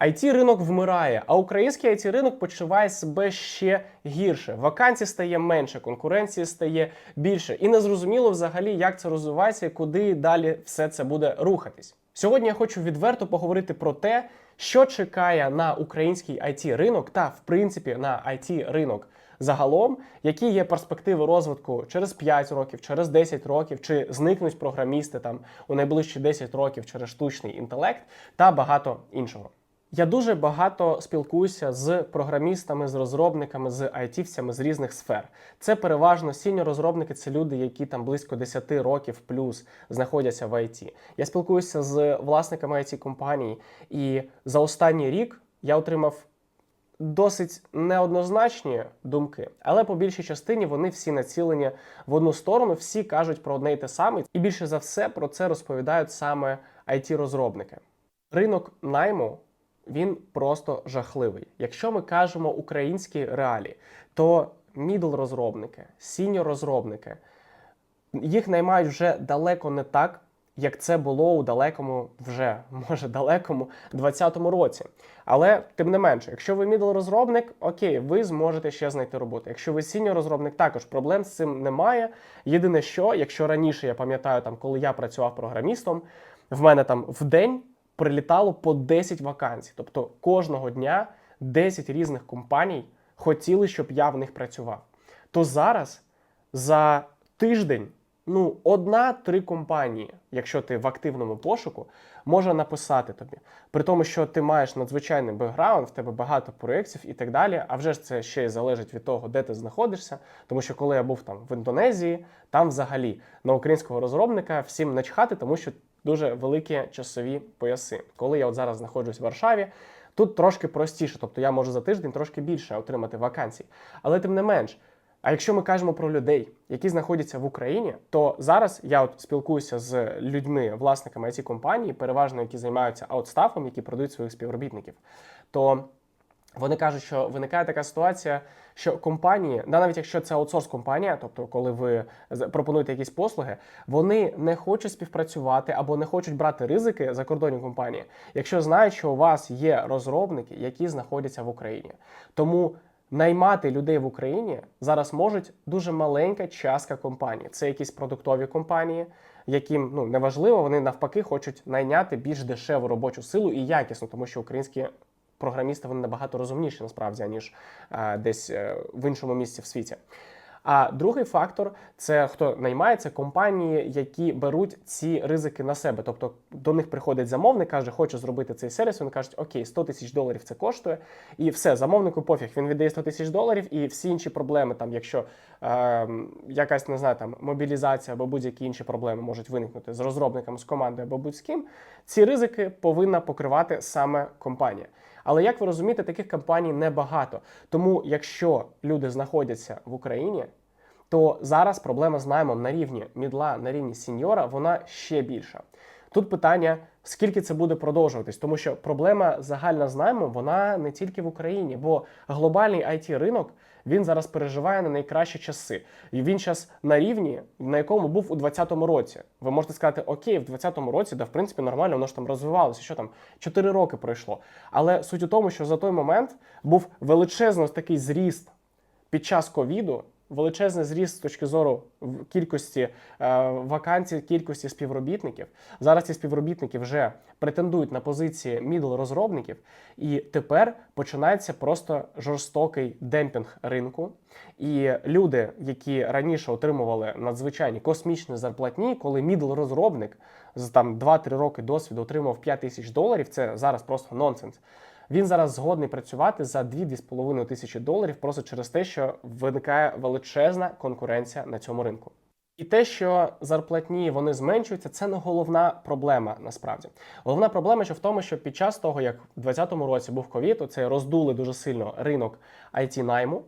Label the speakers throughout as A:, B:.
A: it ринок вмирає, а український it ринок почуває себе ще гірше. Вакансій стає менше, конкуренції стає більше. І незрозуміло взагалі, як це розвивається і куди далі все це буде рухатись. Сьогодні я хочу відверто поговорити про те, що чекає на український it ринок та, в принципі, на it ринок загалом, які є перспективи розвитку через 5 років, через 10 років, чи зникнуть програмісти там у найближчі 10 років через штучний інтелект та багато іншого. Я дуже багато спілкуюся з програмістами, з розробниками, з айтівцями з різних сфер. Це переважно сіньо розробники, це люди, які там близько 10 років плюс знаходяться в IT. Я спілкуюся з власниками it компаній, і за останній рік я отримав досить неоднозначні думки, але по більшій частині вони всі націлені в одну сторону, всі кажуть про одне й те саме, і більше за все про це розповідають саме it розробники Ринок найму він просто жахливий. Якщо ми кажемо українські реалії, то мідл розробники, сіньор розробники їх наймають вже далеко не так, як це було у далекому, вже може далекому 20-му році. Але тим не менше, якщо ви мідл розробник, окей, ви зможете ще знайти роботу. Якщо ви сіньор розробник, також проблем з цим немає. Єдине, що якщо раніше я пам'ятаю, там коли я працював програмістом, в мене там в день прилітало по 10 вакансій. Тобто кожного дня 10 різних компаній хотіли, щоб я в них працював. То зараз за тиждень ну, одна-три компанії, якщо ти в активному пошуку, може написати тобі. При тому, що ти маєш надзвичайний бекграунд, в тебе багато проєктів і так далі. А вже ж це ще й залежить від того, де ти знаходишся. Тому що коли я був там в Індонезії, там взагалі на українського розробника всім начхати, тому що дуже великі часові пояси. Коли я от зараз знаходжусь в Варшаві, тут трошки простіше, тобто я можу за тиждень трошки більше отримати вакансій. Але тим не менш. А якщо ми кажемо про людей, які знаходяться в Україні, то зараз я от спілкуюся з людьми, власниками ці компанії, переважно які займаються аутстафом, які продають своїх співробітників, то вони кажуть, що виникає така ситуація, що компанії, да, навіть якщо це аутсорс компанія, тобто коли ви пропонуєте якісь послуги, вони не хочуть співпрацювати або не хочуть брати ризики за кордонні компанії, якщо знають, що у вас є розробники, які знаходяться в Україні. Тому наймати людей в Україні зараз можуть дуже маленька частка компаній. Це якісь продуктові компанії, яким ну неважливо, вони навпаки хочуть найняти більш дешеву робочу силу і якісну, тому що українські програмісти вони набагато розумніші насправді ніж е, десь е, в іншому місці в світі. А другий фактор це хто наймається компанії, які беруть ці ризики на себе. Тобто до них приходить замовник, каже, хочу зробити цей сервіс. Вони кажуть, окей, 100 тисяч доларів це коштує, і все, замовнику пофіг. Він віддає 100 тисяч доларів, і всі інші проблеми, там, якщо е, якась не знаю, там мобілізація або будь-які інші проблеми можуть виникнути з розробниками, з командою або будь з ким, ці ризики повинна покривати саме компанія. Але як ви розумієте, таких компаній небагато. Тому, якщо люди знаходяться в Україні, то зараз проблема з наймом на рівні мідла, на рівні сіньора, вона ще більша. Тут питання, скільки це буде продовжуватись, тому що проблема загальна з наймом, вона не тільки в Україні, бо глобальний it ринок він зараз переживає на найкращі часи. І він зараз на рівні, на якому був у 2020 році. Ви можете сказати, окей, в 2020 році, да, в принципі, нормально, воно ж там розвивалося, що там 4 роки пройшло. Але суть у тому, що за той момент був величезний такий зріст під час ковіду. Величезний зріст з точки зору кількості е, вакансій, кількості співробітників. Зараз ці співробітники вже претендують на позиції мідл розробників, і тепер починається просто жорстокий демпінг ринку. І люди, які раніше отримували надзвичайні космічні зарплатні, коли мідл розробник з там 2-3 роки досвіду отримав 5 тисяч доларів, це зараз просто нонсенс. Він зараз згодний працювати за 2-2,5 тисячі доларів просто через те, що виникає величезна конкуренція на цьому ринку. І те, що зарплатні вони зменшуються, це не головна проблема насправді. Головна проблема що в тому, що під час того, як в 2020 році був ковід, це роздули дуже сильно ринок it найму,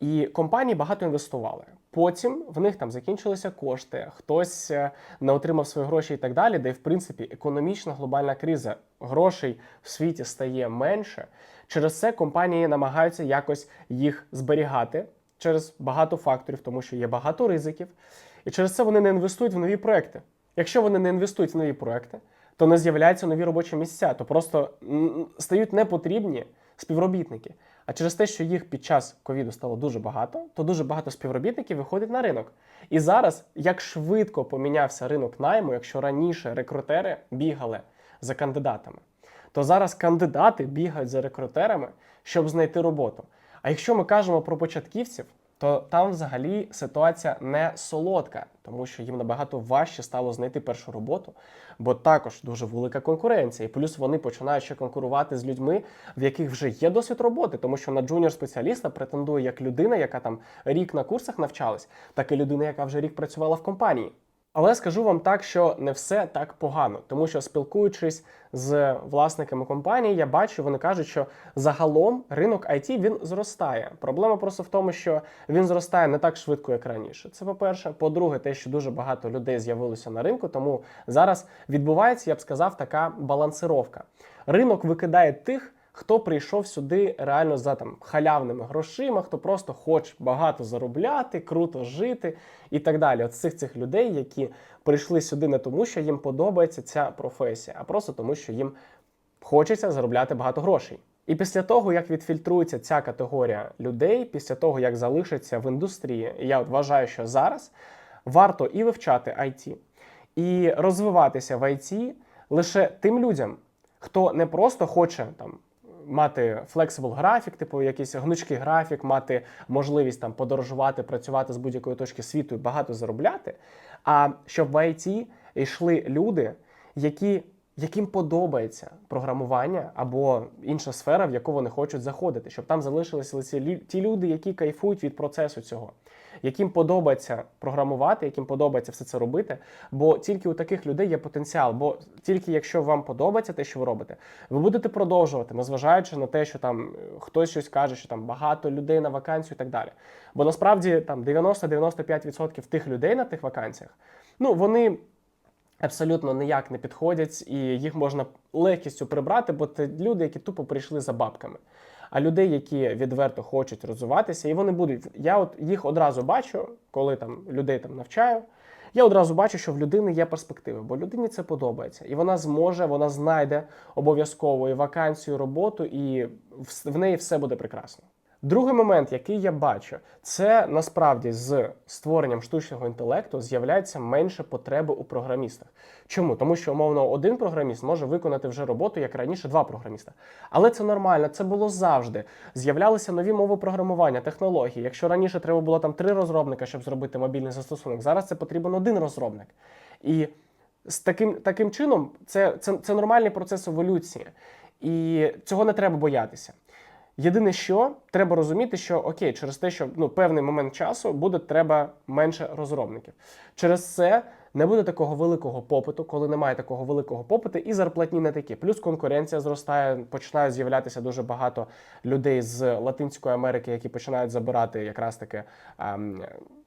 A: і компанії багато інвестували. Потім в них там закінчилися кошти, хтось е, не отримав свої гроші і так далі. Де, в принципі, економічна глобальна криза грошей в світі стає менше. Через це компанії намагаються якось їх зберігати через багато факторів, тому що є багато ризиків. І через це вони не інвестують в нові проекти. Якщо вони не інвестують в нові проекти, то не з'являються нові робочі місця, то просто стають непотрібні співробітники. А через те, що їх під час ковіду стало дуже багато, то дуже багато співробітників виходить на ринок. І зараз як швидко помінявся ринок найму, якщо раніше рекрутери бігали за кандидатами, то зараз кандидати бігають за рекрутерами, щоб знайти роботу. А якщо ми кажемо про початківців, то там взагалі ситуація не солодка, тому що їм набагато важче стало знайти першу роботу, бо також дуже велика конкуренція. І плюс вони починають ще конкурувати з людьми, в яких вже є досвід роботи, тому що на джуніор спеціаліста претендує як людина, яка там рік на курсах навчалась, так і людина, яка вже рік працювала в компанії. Але скажу вам так, що не все так погано, тому що спілкуючись з власниками компанії, я бачу, вони кажуть, що загалом ринок IT він зростає. Проблема просто в тому, що він зростає не так швидко, як раніше. Це по-перше. По-друге, те, що дуже багато людей з'явилося на ринку, тому зараз відбувається, я б сказав, така балансировка. Ринок викидає тих. Хто прийшов сюди реально за там халявними грошима, хто просто хоче багато заробляти, круто жити і так далі. От цих цих людей, які прийшли сюди не тому, що їм подобається ця професія, а просто тому, що їм хочеться заробляти багато грошей. І після того, як відфільтрується ця категорія людей, після того як залишиться в індустрії, я от вважаю, що зараз варто і вивчати IT, і розвиватися в IT лише тим людям, хто не просто хоче там мати флексибл графік, типу якийсь гнучкий графік, мати можливість там подорожувати, працювати з будь-якої точки світу і багато заробляти. А щоб в IT йшли люди, які, яким подобається програмування або інша сфера, в яку вони хочуть заходити, щоб там залишилися ці лю- ті люди, які кайфують від процесу цього. Яким подобається програмувати, яким подобається все це робити, бо тільки у таких людей є потенціал. Бо тільки якщо вам подобається те, що ви робите, ви будете продовжувати, незважаючи на те, що там е, хтось щось каже, що там багато людей на вакансію і так далі. Бо насправді там 90-95% тих людей на тих вакансіях, ну вони абсолютно ніяк не підходять, і їх можна легкістю прибрати, бо це люди, які тупо прийшли за бабками. А людей, які відверто хочуть розвиватися, і вони будуть. Я от їх одразу бачу, коли там людей там навчаю. Я одразу бачу, що в людини є перспективи, бо людині це подобається, і вона зможе, вона знайде обов'язково і вакансію, роботу, і в- в неї все буде прекрасно. Другий момент, який я бачу, це насправді з створенням штучного інтелекту з'являється менше потреби у програмістах. Чому? Тому що умовно один програміст може виконати вже роботу, як раніше, два програміста. Але це нормально, це було завжди. З'являлися нові мови програмування, технології. Якщо раніше треба було там три розробника, щоб зробити мобільний застосунок, зараз це потрібен один розробник. І з таким, таким чином це, це, це нормальний процес еволюції. І цього не треба боятися. Єдине, що треба розуміти, що окей, через те, що ну певний момент часу буде треба менше розробників. Через це не буде такого великого попиту, коли немає такого великого попиту, і зарплатні не такі. Плюс конкуренція зростає, починають з'являтися дуже багато людей з Латинської Америки, які починають забирати якраз таки. ем,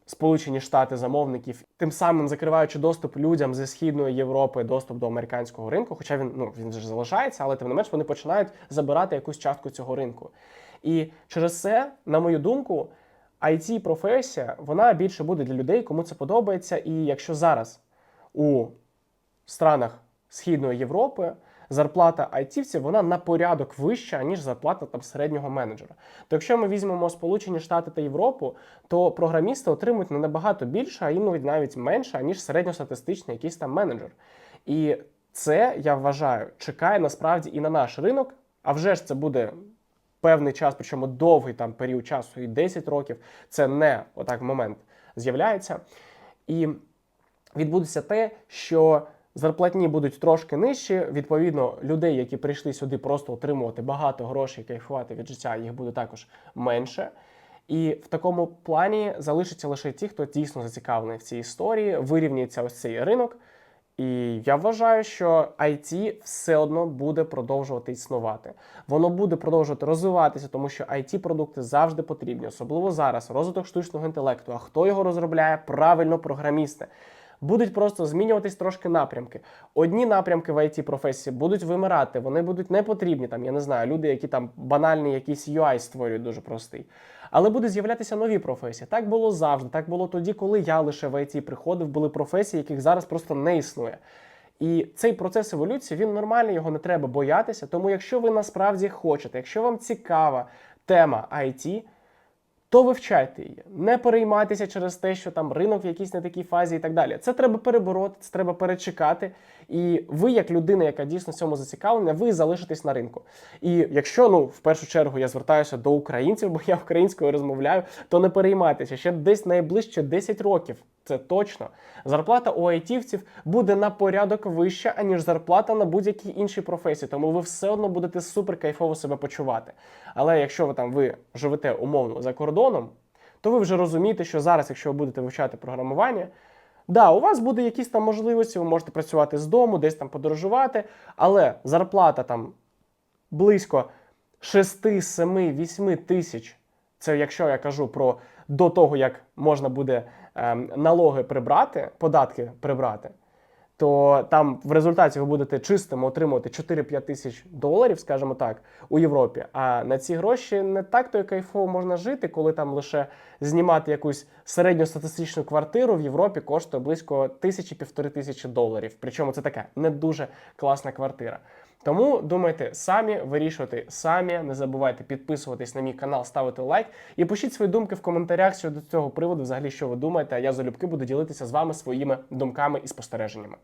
A: Сполучені Штати замовників, тим самим закриваючи доступ людям зі східної Європи, доступ до американського ринку. Хоча він ну він же залишається, але тим не менш вони починають забирати якусь частку цього ринку. І через це, на мою думку, it професія вона більше буде для людей, кому це подобається. І якщо зараз у странах Східної Європи зарплата айтівців вона на порядок вища, ніж зарплата там середнього менеджера. То якщо ми візьмемо Сполучені Штати та Європу, то програмісти отримують не набагато більше, а іноді навіть менше, ніж середньостатистичний якийсь там менеджер. І це я вважаю чекає насправді і на наш ринок. А вже ж це буде певний час, причому довгий там період часу, і 10 років. Це не отак момент з'являється. І відбудеться те, що зарплатні будуть трошки нижчі. Відповідно, людей, які прийшли сюди просто отримувати багато грошей, кайфувати від життя, їх буде також менше. І в такому плані залишаться лише ті, хто дійсно зацікавлений в цій історії, вирівняється ось цей ринок. І я вважаю, що IT все одно буде продовжувати існувати. Воно буде продовжувати розвиватися, тому що it продукти завжди потрібні, особливо зараз. Розвиток штучного інтелекту. А хто його розробляє? Правильно, програмісти. Будуть просто змінюватись трошки напрямки. Одні напрямки в it професії будуть вимирати, вони будуть не потрібні. Там я не знаю, люди, які там банальний якийсь UI створюють дуже простий. Але будуть з'являтися нові професії. Так було завжди. Так було тоді, коли я лише в IT приходив, були професії, яких зараз просто не існує. І цей процес еволюції він нормальний, його не треба боятися. Тому, якщо ви насправді хочете, якщо вам цікава тема IT, то вивчайте її. Не переймайтеся через те, що там ринок в якійсь не такій фазі і так далі. Це треба перебороти, це треба перечекати. І ви, як людина, яка дійсно в цьому зацікавлена, ви залишитесь на ринку. І якщо ну в першу чергу я звертаюся до українців, бо я українською розмовляю, то не переймайтеся ще десь найближче 10 років. Це точно. Зарплата у айтівців буде на порядок вища, аніж зарплата на будь-якій іншій професії. Тому ви все одно будете супер кайфово себе почувати. Але якщо ви там ви живете умовно за кордоном, то ви вже розумієте, що зараз, якщо ви будете вивчати програмування, да, у вас буде якісь там можливості, ви можете працювати з дому, десь там подорожувати, але зарплата там близько 6, 7, 8 тисяч. Це якщо я кажу про до того, як можна буде ем, налоги прибрати, податки прибрати, то там в результаті ви будете чистим отримувати 4-5 тисяч доларів, скажімо так, у Європі. А на ці гроші не так то кайфово можна жити, коли там лише знімати якусь середньостатистичну квартиру в Європі коштує близько тисячі-півтори тисячі доларів. Причому це така не дуже класна квартира. Тому думайте самі, вирішуйте самі. Не забувайте підписуватись на мій канал, ставити лайк і пишіть свої думки в коментарях щодо цього приводу, взагалі, що ви думаєте. А я залюбки буду ділитися з вами своїми думками і спостереженнями.